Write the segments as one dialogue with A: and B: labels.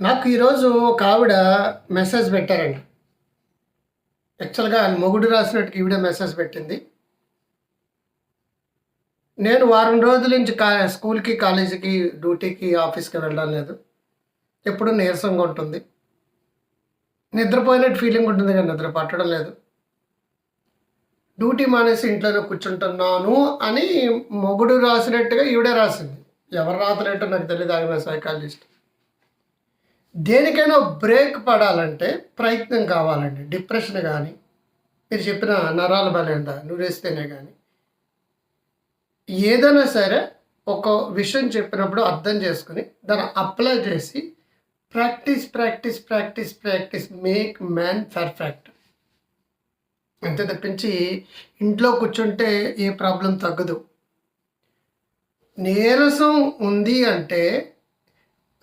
A: నాకు ఈరోజు ఒక ఆవిడ మెసేజ్ పెట్టారండి. యాక్చువల్గా ఆయన మొగుడు రాసినట్టుగా ఈవిడ మెసేజ్ పెట్టింది. నేను వారం రోజుల నుంచి కా స్కూల్కి కాలేజీకి డ్యూటీకి ఆఫీస్కి వెళ్ళడం లేదు. ఎప్పుడు నీరసంగా ఉంటుంది. నిద్రపోయినట్టు ఫీలింగ్ ఉంటుంది కానీ నిద్ర పట్టడం లేదు. డ్యూటీ మానేసి ఇంట్లోనే కూర్చుంటున్నాను అని మొగుడు రాసినట్టుగా ఈవిడే రాసింది. ఎవరు రాతలేటో నాకు తెలియదు ఆమె సైకాలజిస్ట్ దేనికైనా బ్రేక్ పడాలంటే ప్రయత్నం కావాలండి. డిప్రెషన్ కానీ మీరు చెప్పిన నరాల బలంద నువ్వేస్తేనే కానీ ఏదైనా సరే ఒక విషయం చెప్పినప్పుడు అర్థం చేసుకుని దాన్ని అప్లై చేసి practice practice practice practice make man perfect. అంతే తప్పించి ఇంట్లో కూర్చుంటే ఏ ప్రాబ్లం తగ్గదు. నీరసం ఉంది అంటే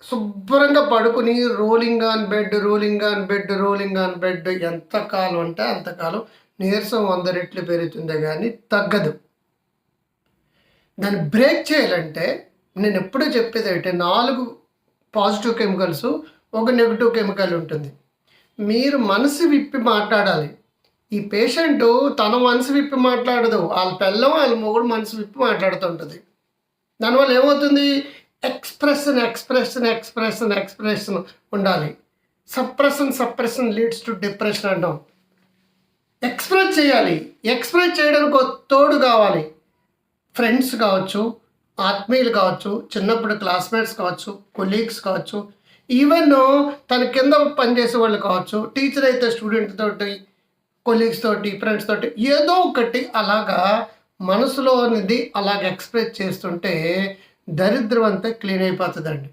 A: శుభ్రంగా పడుకుని rolling on bed rolling on bed rolling on bed ఎంతకాలం అంటే అంతకాలం నీరసం వంద రెట్లు పెరుగుతుందే కానీ తగ్గదు. దాన్ని బ్రేక్ చేయాలంటే నేను ఎప్పుడూ చెప్పేది అంటే నాలుగు పాజిటివ్ కెమికల్స్ ఒక నెగిటివ్ కెమికల్ ఉంటుంది. మీరు మనసు విప్పి మాట్లాడాలి. ఈ పేషెంట్ తన మనసు విప్పి మాట్లాడదు. వాళ్ళ పిల్లం వాళ్ళ మొగుడు మనసు విప్పి మాట్లాడుతుంటుంది. దానివల్ల ఏమవుతుంది? ఎక్స్ప్రెషన్ ఎక్స్ప్రెషన్ ఎక్స్ప్రెషన్ ఎక్స్ప్రెషన్ ఉండాలి. Suppression suppression leads to depression అంటాం. ఎక్స్ప్రెస్ చేయాలి. ఎక్స్ప్రెస్ చేయడానికి ఒక తోడు కావాలి. ఫ్రెండ్స్ కావచ్చు ఆత్మీయులు కావచ్చు చిన్నప్పుడు క్లాస్మేట్స్ కావచ్చు కొలీగ్స్ కావచ్చు ఈవెన్ తన కింద పనిచేసే వాళ్ళు కావచ్చు టీచర్ అయితే స్టూడెంట్ తోటి కొలీగ్స్ తోటి ఫ్రెండ్స్ తోటి ఏదో ఒకటి అలాగా మనసులో అనేది అలాగ ఎక్స్ప్రెస్ చేస్తుంటే దరిద్రం అంతా క్లీన్ అయిపోతుందండి.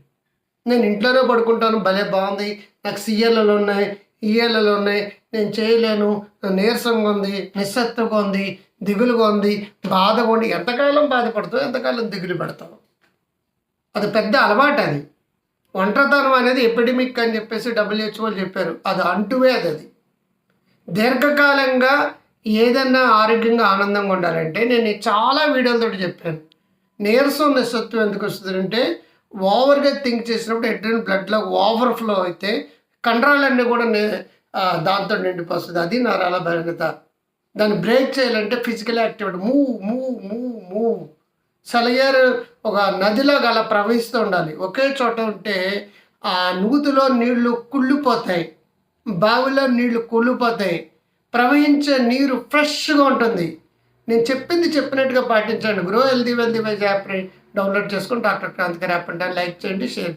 A: నేను ఇంట్లోనే పడుకుంటాను భలే బాగుంది. నాకు సీఎల్లలో ఉన్నాయి ఈఎల్లలో ఉన్నాయి. నేను చేయలేను నీరసంగా ఉంది నిస్సత్తుగా ఉంది దిగులుగా ఉంది బాధగా ఉండి ఎంతకాలం బాధపడతావు ఎంతకాలం దిగులు పెడతావు అది పెద్ద అలవాటు అది. ఒంటరితనం అనేది ఎపిడమిక్ అని చెప్పేసి డబ్ల్యూహెచ్ఓ చెప్పారు. అది అంటువేది అది దీర్ఘకాలంగా ఏదన్నా ఆరోగ్యంగా ఆనందంగా ఉండాలంటే నేను చాలా వీడియోలతో చెప్పాను. నీరసం నిస్సత్వం ఎందుకు వస్తుందంటే ఓవర్గా థింక్ చేసినప్పుడు ఎడ్రిన్ బ్లడ్లో ఓవర్ ఫ్లో అయితే కండరాలన్నీ కూడా నే- దాంతో నిండిపోతుంది అది నరాల బలహీనత దాన్ని బ్రేక్ చేయాలంటే physical activity. Move move move move. సెలయేరు ఒక నదిలో గల ప్రవహిస్తూ ఉండాలి. ఒకే చోట ఉంటే ఆ నూతిలో నీళ్ళు కుళ్ళిపోతాయి. బావిలో నీళ్ళు కుళ్ళిపోతాయి. ప్రవహించే నీరు ఫ్రెష్గా ఉంటుంది. నేను చెప్పింది చెప్పినట్టుగా పాటించండి. గ్రో హెల్దీ వెల్దీ వైజ్ యాప్ని డౌన్లోడ్ చేసుకొని డాక్టర్ క్రాంతికర్ యాప్ అంటే లైక్ చేయండి షేర్